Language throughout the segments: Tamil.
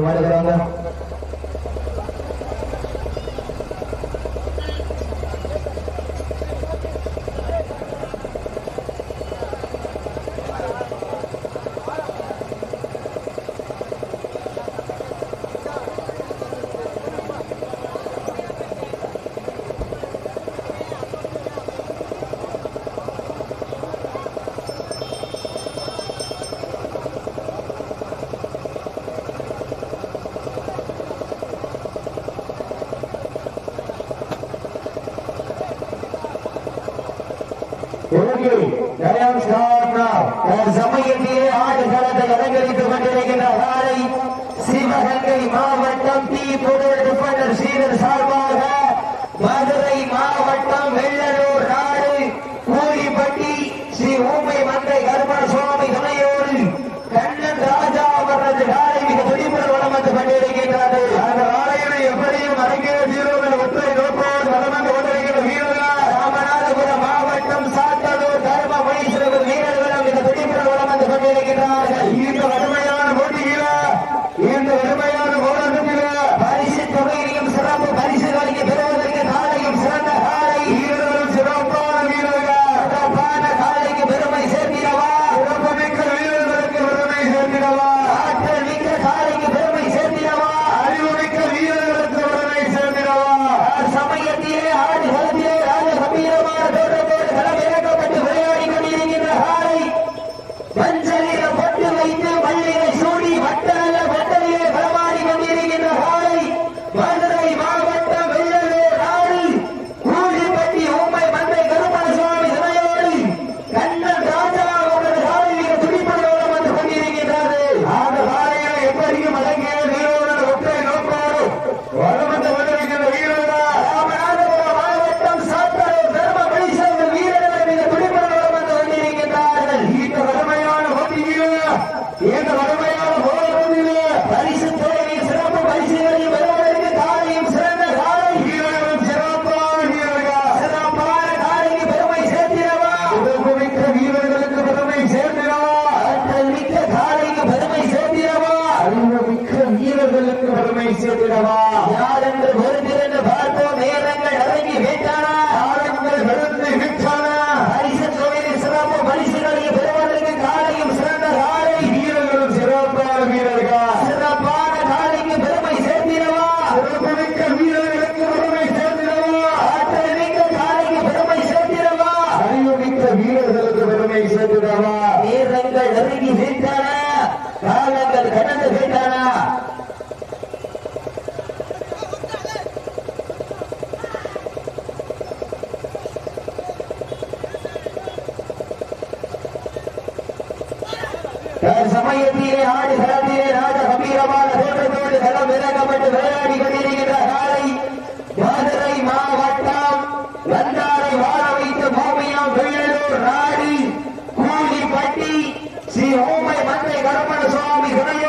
Mario சமயத்திலே ஆடுகளத்தை அலங்கரித்துக் கொண்டிருக்கின்ற வாழை சிவகங்கை மாவட்டம் டி பொருள் சீனர் சார்பாக பெருமை சேர்த்திடவா நேரங்கள் நெருங்கி ஓமை மண்ணை வரமண சுவாமி குண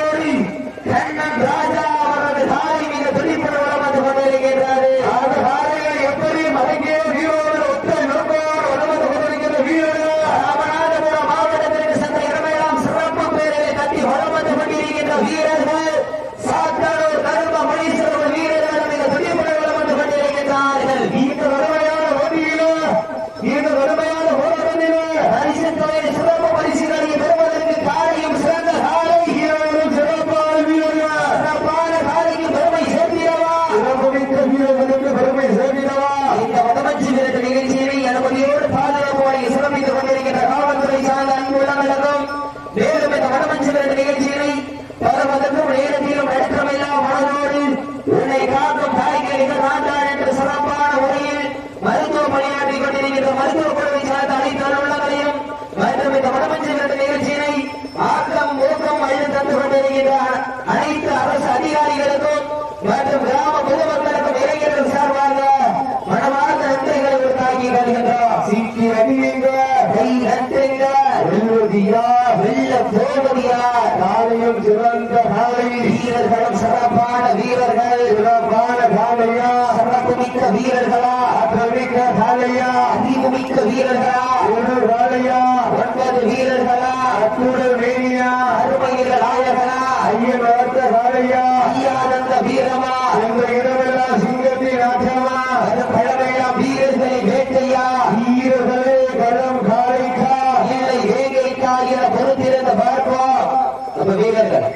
ஐயா அருமையில் நாயகனா ஐயன் வளர்த்த சாலையா ஐயானந்த வீரமா எந்த இரவெல்லாம் சிங்கத்தின் ஆற்றமா அந்த பழமையெல்லாம் வீரர்களை வேட்டையா வீரர்களே கடம் காலைக்கா இல்லை வேங்கைக்கா என பொறுத்திருந்த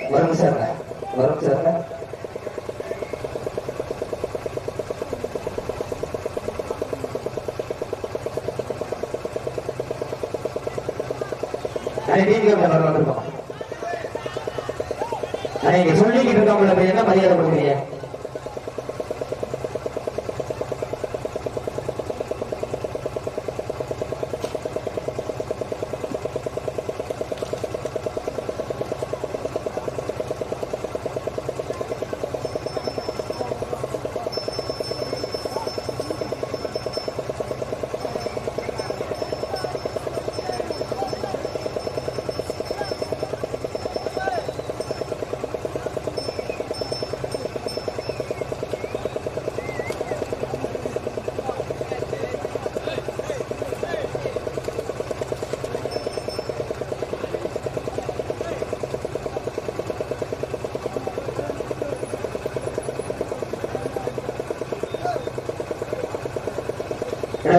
வரும் சார் வரும் சார் அரை நீங்க சொல்லிக்கிட்டு இருக்கவங்களை போய் என்ன மரியாதை கொடுக்குறீங்க?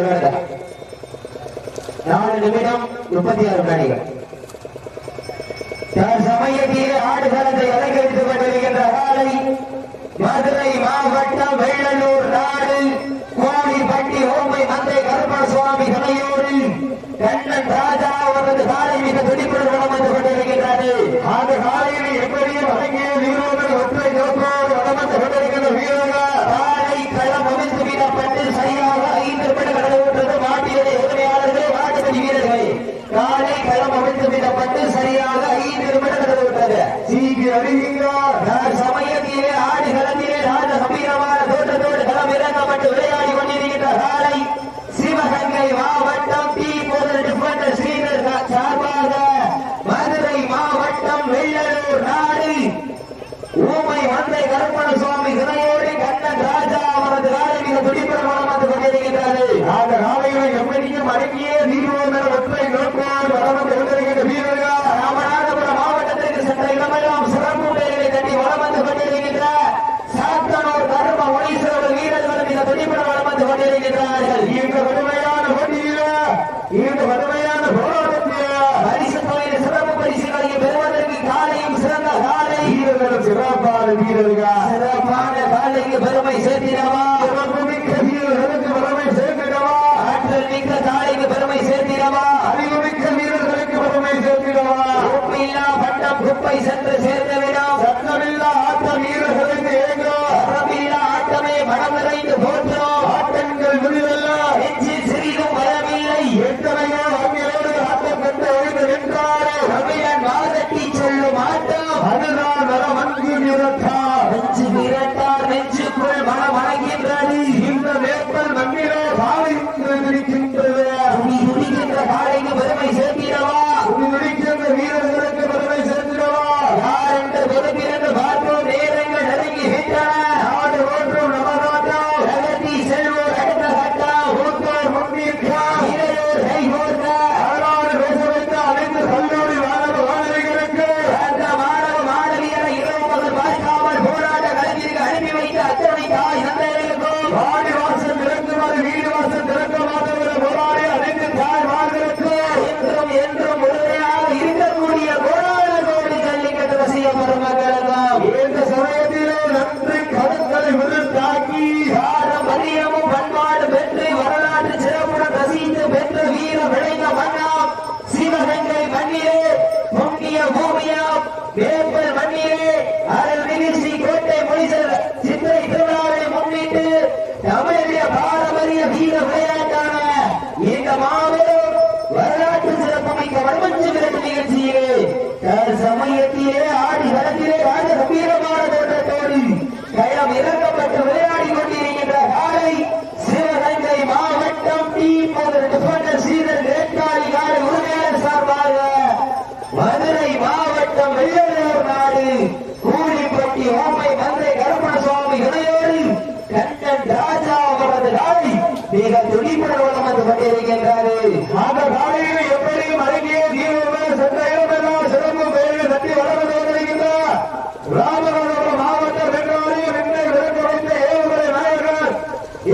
விளையாடுகிறார் நாலு நிமிடம் முப்பத்தி ஆறு வினாடிகள் சமயத்திலே ஆடுகிறது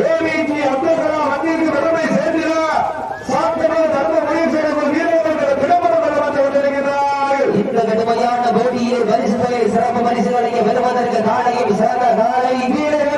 ஏபிஜி அப்துல் வந்திற்கு பெருமை சேர்ந்தினார் சாத்தமாக தர்ம முயற்சி செய்யக்கூடிய வீரர்கள் திடமரம் கொண்டிருக்கிறார்கள் இந்த கடுமையான போட்டியில் பரிசு தொகை சிறப்பு பரிசு வழங்கிய பெறுவதற்கு நாளையும் சிறந்த நாளை வீரர்கள்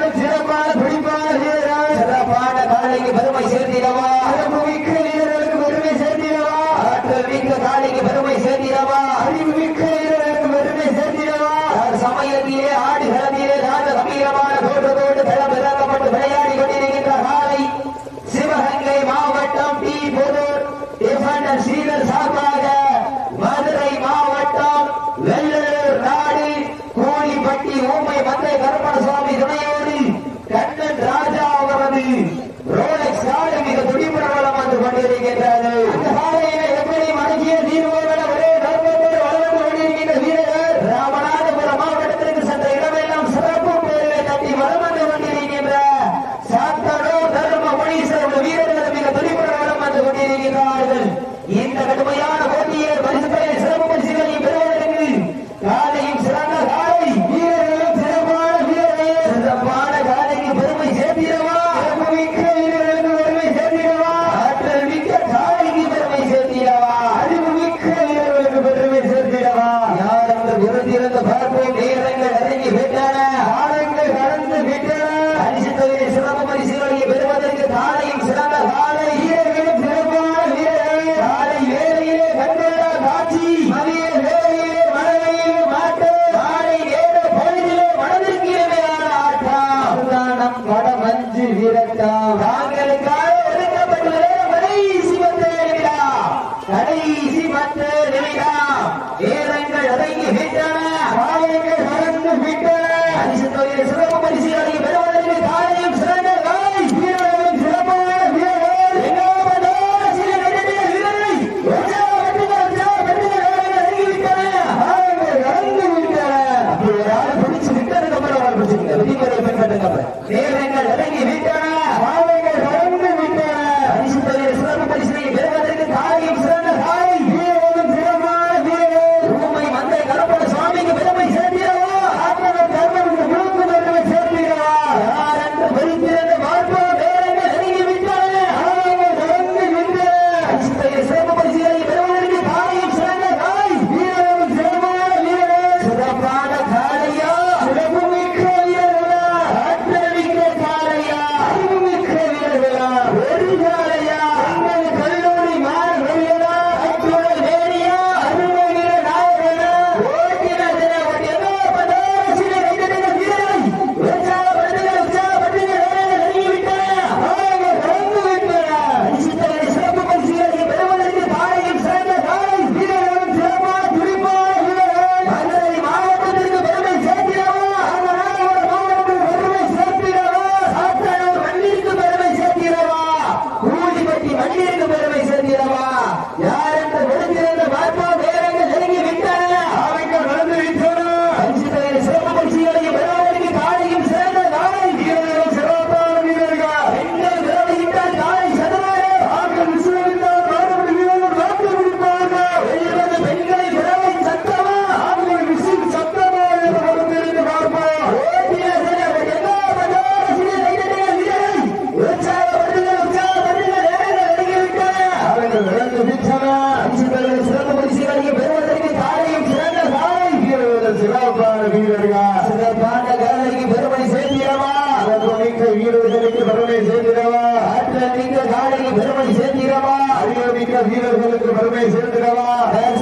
பெருமை சேர்ந்திடவா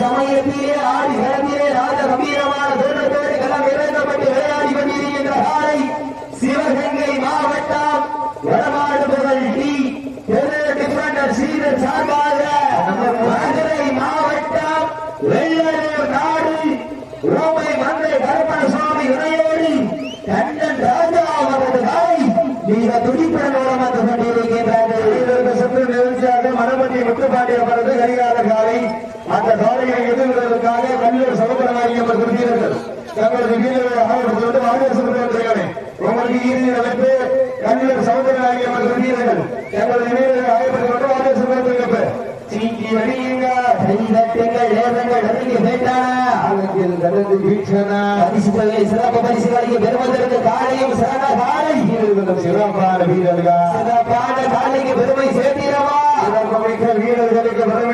சமயத்திலே ஆடி களத்திலே ராஜ கம்பீரமான தோற்றத்தோடு களம் இறக்கப்பட்டு விளையாடி கொண்டிருக்கின்ற காலை சிவகங்கை மாவட்டம் வடமாடு புகழ் டி. டிஃபரண்டர் சீரன் சார்பாக மதுரை மாவட்டம் வெள்ளலூர் நாடு. ரோமை மந்தை கருப்பண சுவாமி இணையோடி கண்ணன் ராஜா அவரது காலை மிக துடிப்புடன் உடம்பு கொண்டிருக்கின்றார்கள். வீரர்கள் சென்று அவரது கரிக அந்த சோதனையை எதிர்கொள்வதற்காக நல்லூர் சகோதரநாயகம் வீரர்கள் தங்களது வீரர்களை ஆதரவு ஆதரிசிருக்கிறார்கள் உங்களுக்கு இறுதி அமைப்பு நல்லூர் சகோதரநாயகம் வீரர்கள் தங்களது வீரர்களை ஆதரவு கொண்டு ஆதரிசிருக்கிறார்கள் சீட்டி அடியுங்க தெங்கள் ஏதங்கள் நம்பிக்கை கேட்டானா அங்கத்தில் கடந்து வீழ்ச்சனா பரிசுகளை சிறப்பு பரிசுகளுக்கு பெருமதற்கு காலையும் சிறந்த காலை. வீரர்களும் சிறப்பான வீரர்கள். சிறப்பான காலைக்கு பெருமை சேர்த்திடவா? வீரர்களுக்கு பெருமை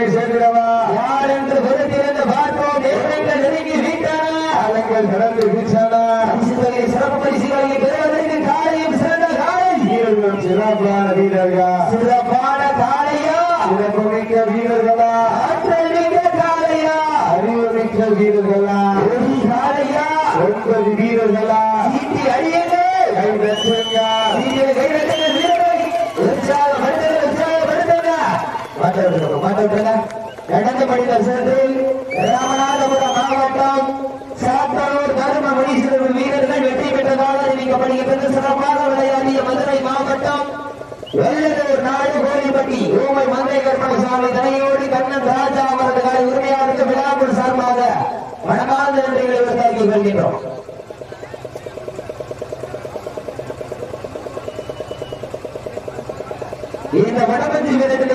வீரர் கடந்து வீச்சாடா. சிறப்பு பரிசுகளை பெறுவதற்கு காலையும் சிறந்த காலை வீரர்களும் சிறப்பான வீரர்களா. சிறப்பான காலையா சிறப்பு மிக்க வீரர்களா. ஆற்றல் மிக்க காலையா அறிவு மிக்க வீரர்களா. ஒரு காலையா ஒன்பது உருவாக்கிக் இந்த வடமஞ்சி விருது